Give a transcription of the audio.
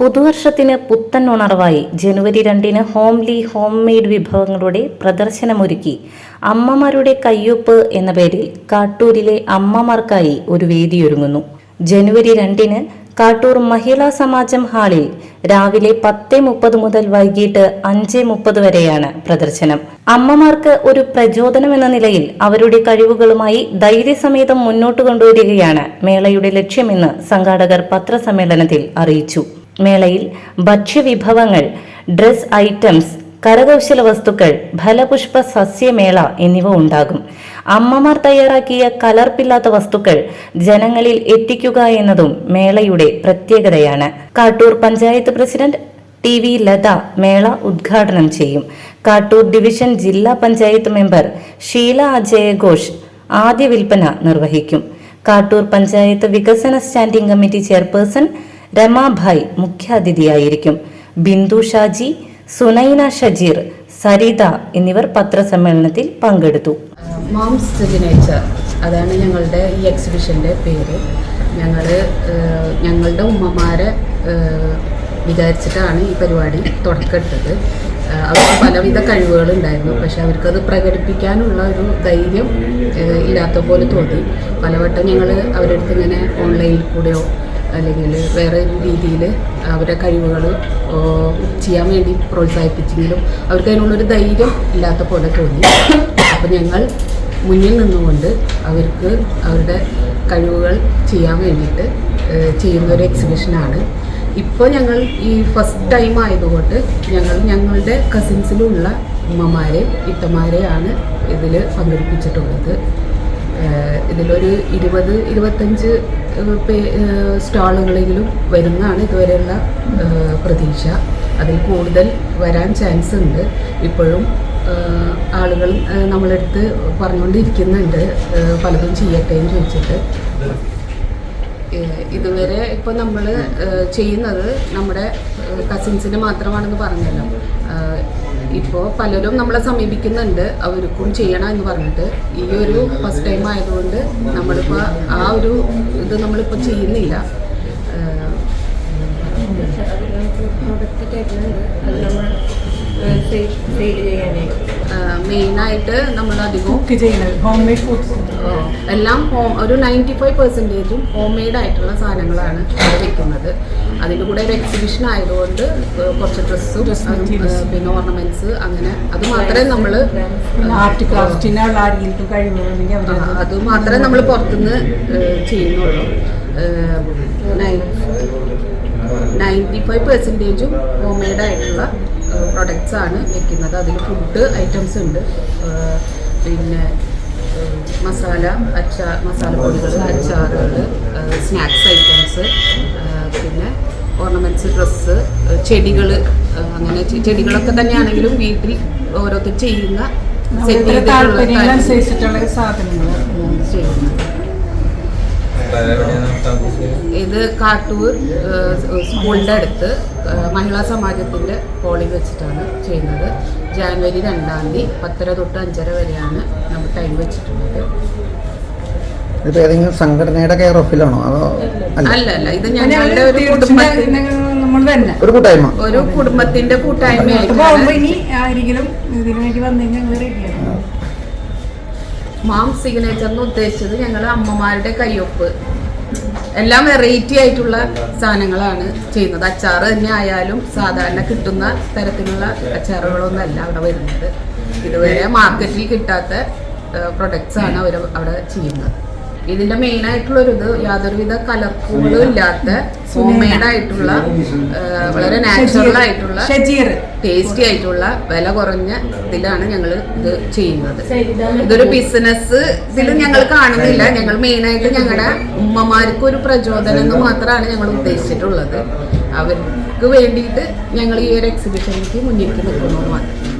പുതുവർഷത്തിന് പുത്തൻ ഉണർവായി ജനുവരി രണ്ടിന് homely home made വിഭവങ്ങളുടെ പ്രദർശനമൊരുക്കി അമ്മമാരുടെ കയ്യൊപ്പ് എന്ന പേരിൽ കാട്ടൂരിലെ അമ്മമാർക്കായി ഒരു വേദിയൊരുങ്ങുന്നു. ജനുവരി രണ്ടിന് കാട്ടൂർ മഹിളാ സമാജം ഹാളിൽ രാവിലെ പത്ത് മുപ്പത് മുതൽ വൈകിട്ട് അഞ്ച് മുപ്പത് വരെയാണ് പ്രദർശനം. അമ്മമാർക്ക് ഒരു പ്രചോദനം എന്ന നിലയിൽ അവരുടെ കഴിവുകളുമായി ധൈര്യസമേതം മുന്നോട്ട് കൊണ്ടുവരികയാണ് മേളയുടെ ലക്ഷ്യമെന്ന് സംഘാടകർ പത്രസമ്മേളനത്തിൽ അറിയിച്ചു. മേളയിൽ ഭക്ഷ്യവിഭവങ്ങൾ ഡ്രസ് ഐറ്റംസ് കരകൗശല വസ്തുക്കൾ ഫലപുഷ്പ സസ്യമേള എന്നിവ ഉണ്ടാകും. അമ്മമാർ തയ്യാറാക്കിയ കലർപ്പില്ലാത്ത വസ്തുക്കൾ ജനങ്ങളിൽ എത്തിക്കുക എന്നതും മേളയുടെ പ്രത്യേകതയാണ്. Kattoor panchayat president T V Latha മേള ഉദ്ഘാടനം ചെയ്യും. കാട്ടൂർ ഡിവിഷൻ ജില്ലാ പഞ്ചായത്ത് മെമ്പർ ഷീല അജയഘോഷ് ആദ്യ വിൽപ്പന നിർവഹിക്കും. കാട്ടൂർ പഞ്ചായത്ത് വികസന സ്റ്റാൻഡിംഗ് കമ്മിറ്റി ചെയർപേഴ്സൺ രമാഭായ് മുഖ്യാതിഥിയായിരിക്കും. ബിന്ദു ഷാജി സുനൈന ഷജീർ സരിത എന്നിവർ പത്രസമ്മേളനത്തിൽ പങ്കെടുത്തു. മാംസ് സിഗ്നേച്ചർ അതാണ് ഞങ്ങളുടെ ഈ എക്സിബിഷന്റെ പേര്. ഞങ്ങൾ ഞങ്ങളുടെ ഉമ്മമാരെ വിചാരിച്ചിട്ടാണ് ഈ പരിപാടി തുടക്കമിട്ടത്. അവർക്ക് പലവിധ കഴിവുകളുണ്ടായിരുന്നു. പക്ഷെ അവർക്കത് പ്രകടിപ്പിക്കാനുള്ള ഒരു ധൈര്യം ഇല്ലാത്ത പോലെ തോന്നി. പലവട്ടം ഞങ്ങൾ അവരുടെ അടുത്ത് ഇങ്ങനെ ഓൺലൈനിൽ കൂടെയോ അല്ലെങ്കിൽ വേറെ രീതിയിൽ അവരുടെ കഴിവുകൾ ചെയ്യാൻ വേണ്ടി പ്രോത്സാഹിപ്പിച്ചെങ്കിലും അവർക്ക് അതിനുള്ളൊരു ധൈര്യം ഇല്ലാത്ത പോലെ തോന്നി. അപ്പോൾ ഞങ്ങൾ മുന്നിൽ നിന്നുകൊണ്ട് അവർക്ക് അവരുടെ കഴിവുകൾ ചെയ്യാൻ വേണ്ടിയിട്ട് ചെയ്യുന്ന ഒരു എക്സിബിഷനാണ് ഇപ്പോൾ ഞങ്ങൾ ഈ ഫസ്റ്റ് ടൈം ആയതുകൊണ്ട് ഞങ്ങൾ ഞങ്ങളുടെ കസിൻസിലുള്ള ഉമ്മമാരെയും ഇത്തമാരെയാണ് ഇതിൽ പങ്കെടുപ്പിച്ചിട്ടുള്ളത്. ഇതിലൊരു ഇരുപത് ഇരുപത്തഞ്ച് സ്റ്റാളുകളെങ്കിലും വരുന്നതാണ് ഇതുവരെയുള്ള പ്രതീക്ഷ. അതിൽ കൂടുതൽ വരാൻ ചാൻസ് ഉണ്ട്. ഇപ്പോഴും ആളുകൾ നമ്മളടുത്ത് പറഞ്ഞുകൊണ്ടിരിക്കുന്നുണ്ട്. പലതും ചെയ്യട്ടെ എന്ന് ചോദിച്ചിട്ട്. ഇതുവരെ ഇപ്പോൾ നമ്മൾ ചെയ്യുന്നത് നമ്മുടെ കസിൻസിന് മാത്രമാണെന്ന് പറഞ്ഞല്ലോ. ഇപ്പോൾ പലരും നമ്മളെ സമീപിക്കുന്നുണ്ട്. അവർക്കും ചെയ്യണം എന്ന് പറഞ്ഞിട്ട്. ഈ ഒരു ഫസ്റ്റ് ടൈം ആയതുകൊണ്ട് നമ്മളിപ്പോൾ ആ ഒരു ഇത് നമ്മളിപ്പോൾ ചെയ്യുന്നില്ല. അത് നമ്മൾ മെയിനായിട്ട് നമ്മൾ അധികം കുക്ക് ചെയ്യുന്നത്. ഹോം മെയ്ഡ് ഫുഡ്സ് എല്ലാം ഹോം ഒരു നയന്റി ഫൈവ് പെർസെന്റേജും ഹോം മെയ്ഡ് ആയിട്ടുള്ള സാധനങ്ങളാണ് വയ്ക്കുന്നത് വെക്കുന്നത്. അതിന്റെ കൂടെ ഒരു എക്സിബിഷൻ ആയതുകൊണ്ട് കുറച്ച് ഡ്രസ്സും പിന്നെ ഓർണമെന്റ്സ് അങ്ങനെ അത് മാത്രമേ നമ്മൾ ആർട്ട് ക്രാഫ്റ്റിനുള്ള ആരെങ്കിലും അവർ അത് മാത്രമേ നമ്മൾ പുറത്തുനിന്ന് ചെയ്യുന്നുള്ളൂ. നയന്റി ഫൈവ് പെർസെന്റേജും ഹോം മെയ്ഡ് ആയിട്ടുള്ള പ്രൊഡക്ട്സ് ആണ് വെക്കുന്നത്. അതിൽ ഫുഡ് ഐറ്റംസ് ഉണ്ട്. പിന്നെ മസാല അച്ചാർ മസാല പൊടികൾ അച്ചാറുകൾ സ്നാക്സ് ഐറ്റംസ് പിന്നെ ഓർണമെന്റ്സ് ഡ്രസ്സ് ചെടികൾ അങ്ങനെ ചെടികളൊക്കെ തന്നെയാണെങ്കിലും വീട്ടിൽ ഓരോരുത്തർ ചെയ്യുന്ന സെറ്റ് ചെയ്തിട്ടുള്ള സാധനങ്ങൾ ചെയ്യുന്നത്. ഇത് കാട്ടൂർ സ്കൂളിന്റെ അടുത്ത് മഹിളാ സമാജത്തിന്റെ ഹോളിൽ വെച്ചിട്ടാണ് ചെയ്യുന്നത്. ജാനുവരി രണ്ടാം തീയതി പത്തര തൊട്ട് അഞ്ചര വരെയാണ് നമ്മൾ ടൈം വെച്ചിട്ടുള്ളത്. ഇത് ഏതെങ്കിലും സംഘടനയുടെ കെയർ ഓഫിലാണോ അതോ അല്ല? അല്ല ഇത് ഞങ്ങളുടെ ഒരു കുടുംബത്തിന്റെ ഒരു കൂട്ടായ്മ. ഒരു കുടുംബത്തിന്റെ പോകുമ്പോ മാം സിഗ്നേച്ചർ എന്ന് ഉദ്ദേശിച്ചത് ഞങ്ങൾ അമ്മമാരുടെ കയ്യൊപ്പ്. എല്ലാം വെറൈറ്റി ആയിട്ടുള്ള സാധനങ്ങളാണ് ചെയ്യുന്നത്. അച്ചാർ തന്നെ ആയാലും സാധാരണ കിട്ടുന്ന തരത്തിലുള്ള അച്ചാറുകളൊന്നും അല്ല അവിടെ വരുന്നത്. ഇതുവരെ മാർക്കറ്റിൽ കിട്ടാത്ത പ്രൊഡക്ട്സ് ആണ് അവർ അവിടെ ചെയ്യുന്നത്. ഇതിന്റെ മെയിൻ ആയിട്ടുള്ള ഒരു ഇത് യാതൊരുവിധ കലർപ്പുകളും ഇല്ലാത്ത ഹോംമെയ്ഡ് ആയിട്ടുള്ള വളരെ നാച്ചുറൽ ആയിട്ടുള്ള ഷജീർ. ടേസ്റ്റി ആയിട്ടുള്ള വില കുറഞ്ഞ ഇതിലാണ് ഞങ്ങൾ ഇത് ചെയ്യുന്നത്. ഇതൊരു ബിസിനസ് ഇതിൽ ഞങ്ങൾ കാണുന്നില്ല. ഞങ്ങൾ മെയിൻ ആയിട്ട് ഞങ്ങളുടെ ഉമ്മമാർക്ക് ഒരു പ്രചോദനം എന്ന് മാത്രമാണ് ഞങ്ങൾ ഉദ്ദേശിച്ചിട്ടുള്ളത്. അവർക്ക് വേണ്ടിയിട്ട് ഞങ്ങൾ ഈ ഒരു എക്സിബിഷനിലേക്ക് മുന്നിട്ട് നിൽക്കുന്നു മാത്രം.